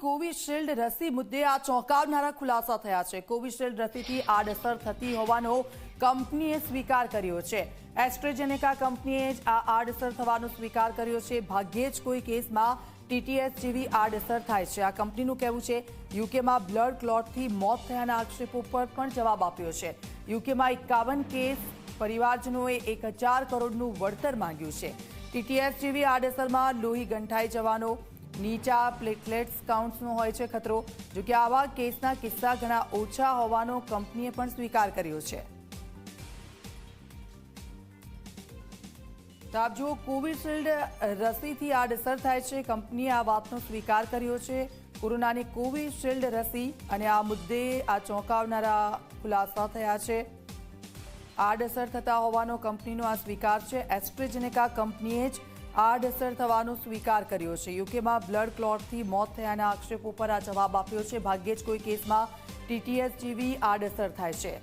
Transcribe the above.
Covishield રસી મુદ્દે આ ચોંકાવનારા ખુલાસા થયા છે. કોવિશિલ્ડ રસીથી આડઅસર થતી હોવાનો કંપનીએ સ્વીકાર કર્યો છે. એસ્ટ્રેજેનેકા કંપનીએ જ આ આડઅસર થવાનો સ્વીકાર કર્યો છે. ભાગ્યે જ કોઈ કેસમાં ટીટીએસ જેવી આડઅસર થાય છે. આ કંપનીનું કહેવું છે યુકેમાં બ્લડ ક્લોટથી મોત થયાના આક્ષેપો પર પણ જવાબ આપ્યો છે. યુકેમાં એકાવન કેસ, પરિવારજનોએ એક હજાર કરોડનું વળતર માંગ્યું છે. ટીટીએસ જેવી આડઅસરમાં લોહી ગંઠાઈ જવાનો નીચા પ્લેટલેટ્સ કાઉન્ટ્સનો હોય છે ખતરો, જો કે આવા કેસના કિસ્સા ઘણા ઓછા હોવાનો કંપનીએ પણ સ્વીકાર કર્યો છે. તો આપ જુઓ, કોવિશિલ્ડ રસીથી આડઅસર થાય છે. કંપનીએ આ વાતનો સ્વીકાર કર્યો છે. કોરોનાની કોવિશિલ્ડ રસી અને આ મુદ્દે આ ચોંકાવનારા ખુલાસા થયા છે. આડઅસર થતા હોવાનો કંપનીનો આ સ્વીકાર છે. એસ્ટ્રેજેનેકા કંપનીએ જ આડઅસર થવાનો સ્વીકાર કર્યો છે. યુકેમાં બ્લડ ક્લોટથી મોત થયાના આક્ષેપો પર આ જવાબ આપ્યો છે. ભાગ્યે જ કોઈ કેસમાં ટીટીએસ જેવી આડઅસર થાય છે.